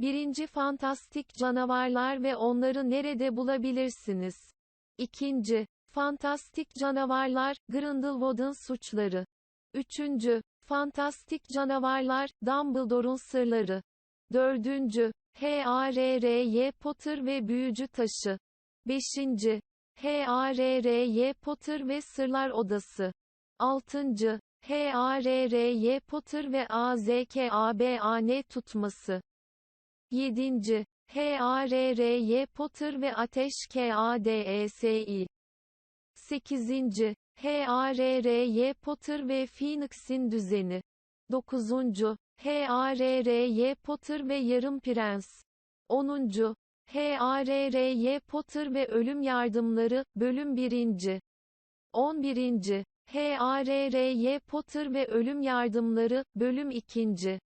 1. Fantastik canavarlar ve onları nerede bulabilirsiniz? 2. Fantastik canavarlar, Grindelwald'ın suçları. 3. Fantastik canavarlar, Dumbledore'un sırları. 4. H.A.R.R.Y. Potter ve Büyücü Taşı. 5. H.A.R.R.Y. Potter ve Sırlar Odası. 6. H.A.R.R.Y. Potter ve A.Z.K.A.B.A.N. tutması. 7. H.A.R.R.Y. Potter ve Ateş K.A.D.E.S.I. 8. H.A.R.R.Y. Potter ve Phoenix'in düzeni. 9. H.A.R.R.Y. Potter ve Yarım Prens. 10. H.A.R.R.Y. Potter ve Ölüm Yardımları, Bölüm 1. 11. H.A.R.R.Y. Potter ve Ölüm Yardımları, Bölüm 2.